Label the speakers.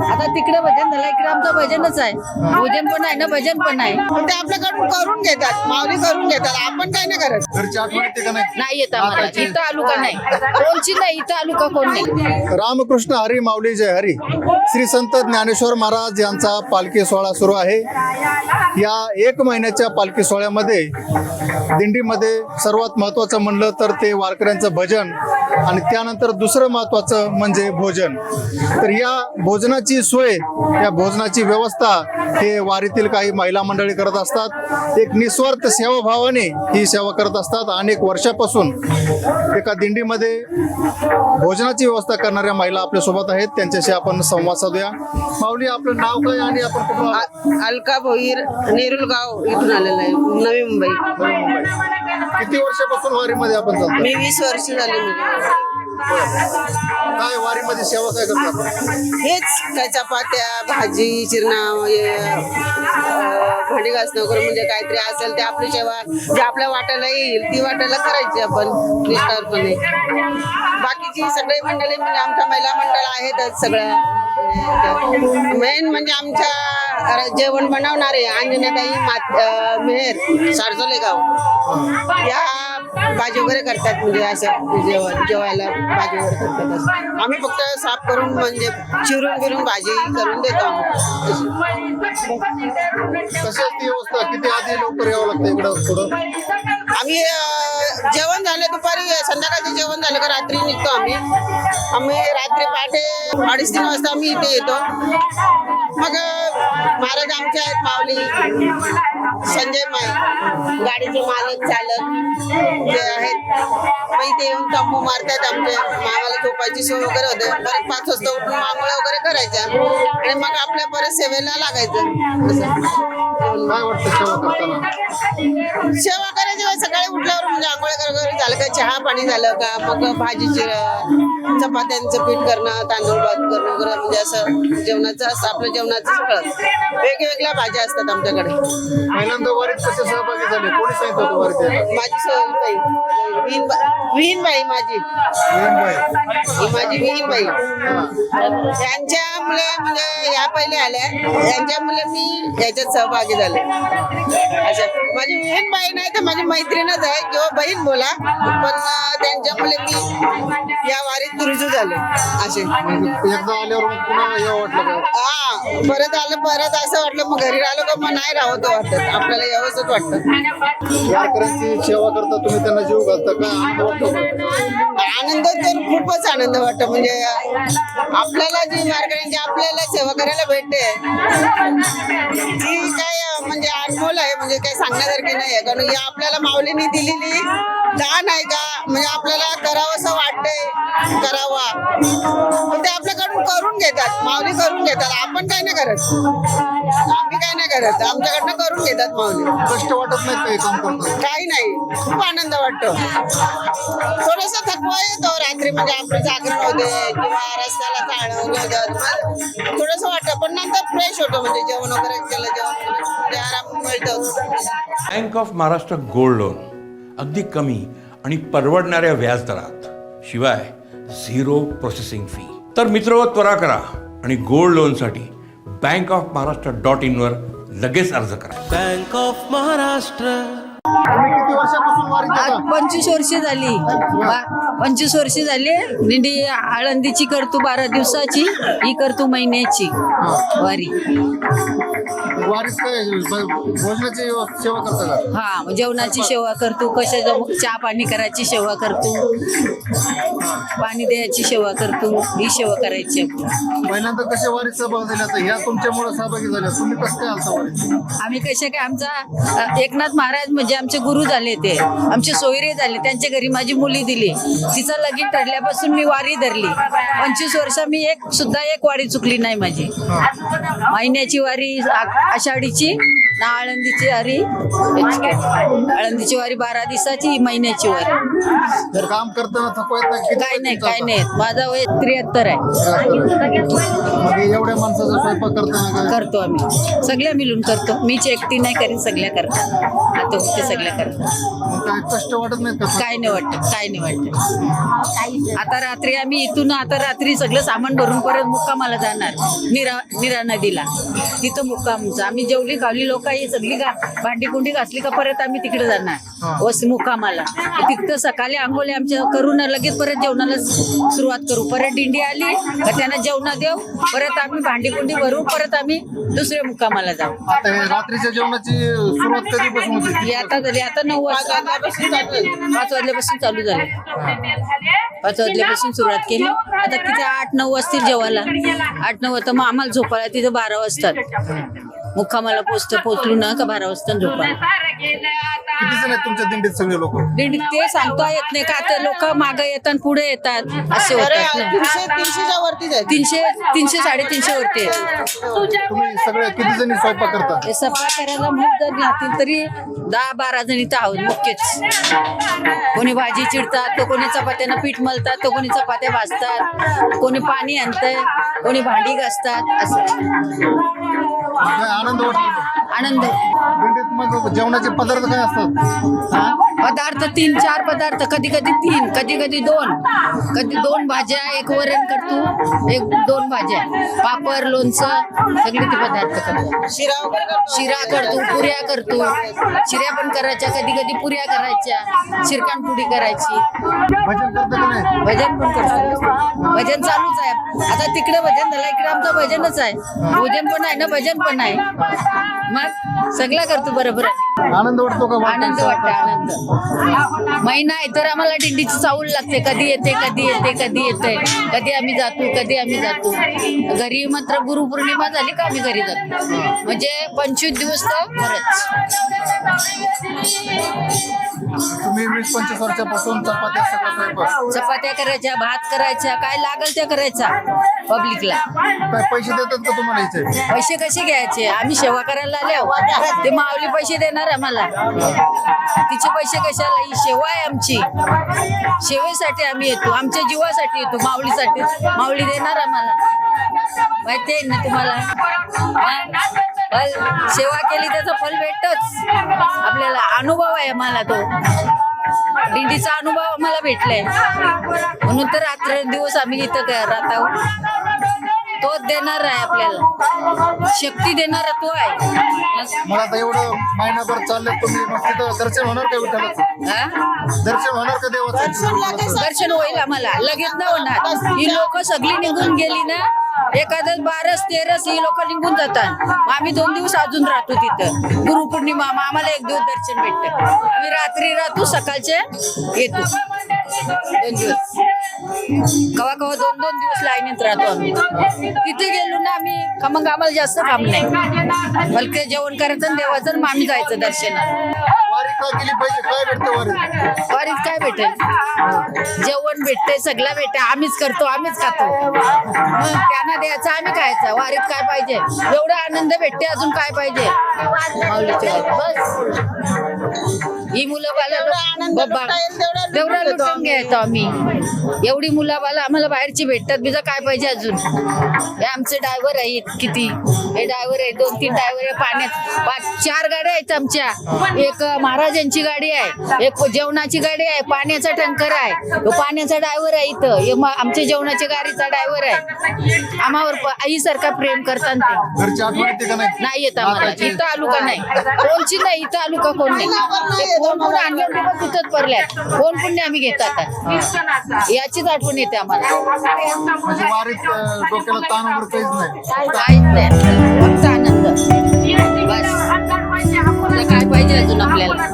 Speaker 1: आता तिकडे भजन झालं इकडे आमचं भजनच आहे. भोजन पण आहे ना भजन पण आहे.
Speaker 2: पण ते आपल्याकडून करून घेतात माऊली करून घेतात. आपण काय नाही करत.
Speaker 3: घरची आठवण येते का नाही.
Speaker 1: नाही येत आम्हाला. इथं आलू का नाही. कोणची नाही इथं आलू का कोण नाही.
Speaker 3: रामकृष्ण हरी माऊली जय हरी. श्री संत ज्ञानेश्वर महाराज यांचा पालखी सोहळा सुरू आहे. या एक महिन्याच्या पालखी सोहळ्यामध्ये दिंडीमध्ये सर्वात महत्त्वाचं म्हणलं तर ते वारकऱ्यांचं भजन आणि त्यानंतर दुसरं महत्त्वाचं म्हणजे भोजन. तर या भोजनाची सोय या भोजनाची व्यवस्था हे वारीतील काही महिला मंडळी करत असतात. एक निस्वार्थ सेवाभावाने ही सेवा करत असतात. अनेक वर्षापासून एका दिंडीमध्ये भोजनाची व्यवस्था करणाऱ्या महिला आपल्यासोबत आहेत. त्यांच्याशी आपण संवाद साधूया. माऊली आपलं नाव काय आणि आपण
Speaker 2: अलका भोईर नेरुल गाव इथून आलेलं आहे. नवी मुंबई.
Speaker 3: किती वर्षापासून वारीमध्ये आपण
Speaker 2: मी वीस वर्ष झाली
Speaker 3: काय वारीमध्ये सेवा काय करतो
Speaker 2: हेच काय चपात्या भाजी चिरणाव भांडी घासणं करून म्हणजे काहीतरी असेल ते आपली सेवा जे आपल्या वाट्याला येईल ती वाट्याला करायची आपण निष्ठारपणे बाकीची सगळी मंडळी म्हणजे आमच्या महिला मंडळ आहेतच सगळ्या. मेन म्हणजे आमच्या जेवण बनवणारे अंजनाताई मात मेहर सारजोले गाव. या भाजी वगैरे करतात म्हणजे असं जेवण जेवायला भाजी वगैरे करतात असं. आम्ही फक्त साफ करून म्हणजे चिरून बिरून भाजी करून देतो
Speaker 3: व्यवस्था. किती आधी लवकर यावं लागतं इकडं थोडं?
Speaker 2: आम्ही जेवण झालं दुपारी संध्याकाळचं जेवण झालं का रात्री निघतो आम्ही. आम्ही रात्री पहाटे अडीच तीन वाजता आम्ही इथे येतो. मग महाराज आमचे आहेत माऊली. संजय माई. गाडीचे मालक चालक जे आहेत. मग इथे येऊन तंबू मारतात आमचे. मामाला झोपायची सोय वगैरे होते. परत पाच वाजता उठून आंघोळ वगैरे करायच्या. आणि मग आपल्या परत सेवेला लागायचं.
Speaker 3: काय वाटतं सेवा करताना?
Speaker 2: सेवा करायची वेळ सकाळी उठल्यावर म्हणजे आंघोळ वगैरे झालं का? चहा पाणी झालं का? मग भाजीची अं, चपात्यांचं पीठ करणं तांदूळ भात करणं वगैरे म्हणजे असं जेवणाचं असं आपलं जेवणाचं सगळं. वेगवेगळ्या भाज्या असतात आमच्याकडे.
Speaker 3: पहिल्यांदा वारीत कसे सहभागी झाले? कोणी सांगितलं होतं वारीत यायला?
Speaker 2: माझी सोयीबाई विहीन विहीनबाई माझी. ही माझी विहीनबाई यांच्यामुळे म्हणजे या पहिले आल्या. यांच्यामुळे मी याच्यात सहभागी झाले. असं माझी बहीण नाही तर माझी मैत्रीणच आहे. किंवा बहीण बोला पण त्यांच्यामुळे मी या वारीत रुजू झाले. असे.
Speaker 3: एकदा आल्यावर मग पुन्हा यावं वाटलं का?
Speaker 2: हा परत आलं परत असं वाटलं मग घरी राहिलो का मग नाही राहत वाटत. आपल्याला यावंच वाटतं.
Speaker 3: वारकऱ्यांची सेवा करता तुम्ही त्यांना जीव घालता का? आनंद वाटतो का?
Speaker 2: आनंद तर खूपच आनंद वाटतो. म्हणजे आपल्याला जी वारकऱ्यांची आपल्याला सेवा करायला भेटते. ती काय म्हणजे अनमोल आहे म्हणजे काही सांगण्यासारखी नाही आहे. कारण ही आपल्याला माऊलीने दिलेली दान आहे का? म्हणजे आपल्याला करावं असं वाटतंय. करावा. पण ते आपल्याकडून करून घेतात. माऊली करून घेतात. आपण काय नाही करत. आम्ही काय नाही करत. आमच्याकडनं करून घेतात माऊली.
Speaker 3: कष्ट वाटत नाही काही
Speaker 2: नाही. खूप आनंद वाटतो. थोडस येतो रात्री म्हणजे आपले जागरण होते किंवा रस्त्याला थोडस वाटतं पण नंतर फ्रेश होतो म्हणजे जेवण वगैरे केलं जेवण म्हणजे आराम मिळतो.
Speaker 4: Bank of Maharashtra gold loan अगदी कमी आणि परवडणाऱ्या व्याजदरात शिवाय झिरो प्रोसेसिंग फी तर मित्र त्वरा करा आणि गोल्ड लोनसाठी बँक ऑफ महाराष्ट्र डॉट इनवर लगेच अर्ज करा.
Speaker 5: Bank of Maharashtra.
Speaker 1: पंचवीस वर्ष झाली. पंचवीस वर्ष झाली. दिंडी आळंदीची करतो बारा दिवसाची ही करतो महिन्याची. वारी.
Speaker 3: वारीत काय ब- भोजनाची सेवा करता का
Speaker 1: हा जेवणाची सेवा करतो कशा चहा पाणी करायची सेवा करतो. पाणी द्यायची सेवा करतो ही सेवा करायची आपली.
Speaker 3: पहिल्यांदा कसे वारीत सहभाग झाले? आता ह्या तुमच्यामुळे सहभागी झाल्या तुम्ही कसं काय आलता वारीत?
Speaker 1: आम्ही कसे काय आमचा अ, एकनाथ महाराज म्हणजे आमचे गुरु झाले ते. आमचे सोयरे झाले. त्यांच्या घरी माझी मुली दिली. तिचं लगीन ठरल्यापासून मी वारी धरली. पंचवीस वर्ष मी एक सुद्धा एक वारी चुकली नाही माझी. महिन्याची वारी आषाढीची. ना आळंदीची वारी. आळंदीची वारी बारा दिवसाची महिन्याची वारी.
Speaker 3: काम करताना थकवा येत नाही
Speaker 1: काय नाही काय नाही. माझा वय त्र्याहत्तर आहे.
Speaker 3: मग एवढ्या माणसाचा स्वयंपाक करताना काय?
Speaker 1: करतो आम्ही. सगळ्या मिळून करतो. मीच एकटी नाही करीन सगळ्या करतात. आता ते सगळ्या करतात.
Speaker 3: मग काय कष्ट वाटत नाहीत का?
Speaker 1: काय नाही वाटत काय नाही वाटत. आता रात्री आम्ही इथून आता रात्री सगळं सामान भरून परत मुक्कामाला जाणार निरा निरा नदीला. तिथं मुक्कामचं आम्ही जेवली खावली लोक ही सगळी गा भांडी कुंडी घासली का परत आम्ही तिकडे जाणार. वस मुक्कामाला. तिथं सकाळी आंघोळी आमच्या करून लगेच परत जेवणाला सुरुवात करू. परत दिंडी आली का त्यांना जेवणा देऊ. परत आम्ही भांडी कुंडी भरू परत आम्ही दुसऱ्या मुक्कामाला जाऊ.
Speaker 3: आता हे रात्रीच्या जेवणाची सुरुवात कधीपासून होती?
Speaker 1: ही आता झाली आता नऊ वाजता. पाच वाजल्यापासून चालू झाले. पाच वाजल्यापासून सुरुवात केली. आता किती आठ नऊ वाजतील जेवायला. आठ नऊ वाजता मग आम्हाला झोपायला तिथे बारा वाजतात. मुक्कामाला पोचत पोचलो ना का बारा वाजता झोपायला?
Speaker 3: किती जण आहेत तुमच्या दिंडीत सगळे लोक?
Speaker 1: दिंडी ते सांगता येत नाही का आता लोक मागे येतात पुढे येतात असे होतात ना.
Speaker 2: तीनशे तीनशेच्या वरतीच आहे
Speaker 1: तीनशे तीनशे साडेतीनशे वरती आहे.
Speaker 3: तुम्ही सगळे किती जणी स्वयंपाक करता?
Speaker 1: हे सफा करायला मग जर राहतील तरी दहा बारा जणी तर आहोत मुख्यच. कोणी भाजी चिडतात तो कोणी चपात्यांना पीठ मळतात तो कोणी चपात्या भाजतात कोणी पाणी आणतंय कोणी भांडी घासतात असं.
Speaker 3: आनंद वाटतो.
Speaker 1: आनंद.
Speaker 3: दिंडीत मग जेवणाचे पदार्थ काय असतात?
Speaker 1: हा? पदार्थ तीन चार पदार्थ कधी कधी तीन कधी कधी दोन. कधी दोन भाज्या एक वरण करतो एक दोन भाज्या. पापड लोणचं सगळे ते पदार्थ करतो?
Speaker 2: शिरा.
Speaker 1: शिरा करतो पुऱ्या करतो शिऱ्या पण करायच्या कधी कधी पुऱ्या करायच्या. शिरकानपुडी करायची.
Speaker 3: भजन करता का नाही?
Speaker 1: भजन पण करतो. भजन चालूच आहे. आता तिकडे भजन झालं इकडे आमचं भजनच आहे. भोजन पण आहे ना भजन पण आहे. मग सगळं करतो बरोबर आहे.
Speaker 3: आनंद वाटतो का?
Speaker 1: आनंद वाटतो आनंद. महिना आहे तर आम्हाला दिंडीची चावल लागते. कधी येते कधी येते कधी येते. कधी आम्ही जातो कधी आम्ही जातो घरी मात्र गुरुपौर्णिमा झाली का आम्ही घरी जातो म्हणजे पंचवीस दिवस तर खरंच.
Speaker 3: तुम्ही वीस पंचवीस वर्षापासून चपात्या सगळं स्वयंपाक
Speaker 1: चपात्या करायच्या भात करायच्या काय लागल त्या करायच्या पब्लिकला
Speaker 3: काय पैसे देतात का तुम्हाला इथे?
Speaker 1: पैसे कसे घ्यायचे? आम्ही सेवा करायला आले आहोत. ते माऊली पैसे देणार आम्हाला. तिचे पैसे कशाला? ही सेवा आहे आमची. सेवेसाठी आम्ही येतो. आमच्या जीवासाठी येतो माऊलीसाठी. माऊली देणार आम्हाला. माहिती आहे ना तुम्हाला? फल सेवा केली त्याचं फल भेटतच. आपल्याला अनुभव आहे आम्हाला तो. दिंडीचा अनुभव आम्हाला भेटलाय. म्हणून तर रात्र दिवस आम्ही इथं काय राहत आहोत. तोच देणार आहे आपल्याला. शक्ती देणारा तो आहे.
Speaker 3: मग आता एवढं महिनाभर चालले तुम्ही मग तिथं दर्शन होणार का विठ्ठलाचं?
Speaker 1: हा?
Speaker 3: दर्शन होणार का देवाचं?
Speaker 1: दर्शन होईल आम्हाला. लगेच ना होणार. ही लोक सगळी निघून गेली ना एखादं बारस तेरस ही लोक निघून जातात. मग आम्ही दोन दिवस अजून राहतो तिथं. गुरुपौर्णिमा पौर्णिमा आम्हाला एक दिवस दर्शन भेटतं. आम्ही रात्री राहतो सकाळचे येतो. दोन दिवस. कवा कवा दोन दोन दिवस लाईनीत राहतो आम्ही. तिथे गेलो ना आम्ही का मग आम्हाला जास्त काम नाही. मलके जेवण करायचं आणि देवाचं मामी मग आम्ही जायचं दर्शनाला.
Speaker 3: केली पाहिजे काय भेटतं
Speaker 1: वारीत काय भेटेल? जेवण भेटते सगळं भेटते आम्हीच करतो आम्हीच खातो. मग त्यांना द्यायचं आम्ही खायचं. वारीत काय पाहिजे? एवढा आनंद भेटते अजून काय पाहिजे. बस. ही मुलं
Speaker 2: तेवढा लुटून.
Speaker 1: घ्यायचो आम्ही. एवढी मुलं बाला आम्हाला बाहेरची भेटतात. बिजा काय पाहिजे अजून? हे आमचे ड्रायव्हर आहेत किती? हे ड्रायव्हर आहे दोन तीन ड्रायव्हर आहे पाण्यात. पाच चार गाड्या आहेत आमच्या. एक महाराजांची गाडी आहे. एक जेवणाची गाडी आहे. पाण्याचा टँकर आहे. तो पाण्याचा ड्रायव्हर आहे इथं. हे आमच्या जेवणाच्या गाडीचा ड्रायव्हर आहे. आम्हावर प- आईसारखा प्रेम करतात
Speaker 3: नाही?
Speaker 1: नाही येत आम्हाला. इथं आलू का नाही कोणची नाही इथं आलू का कोण नाही. ते फोन पण आणले तिथंच पडल्यात फोन पुण्य आम्ही घेत आता? याचीच आठवण येते आम्हाला.
Speaker 3: म्हणजे वारीत अं, डोक्याला ताण वगैरे काहीच नाही.
Speaker 1: काहीच नाही. फक्त आनंद. बस. काय पाहिजे अजून आपल्याला?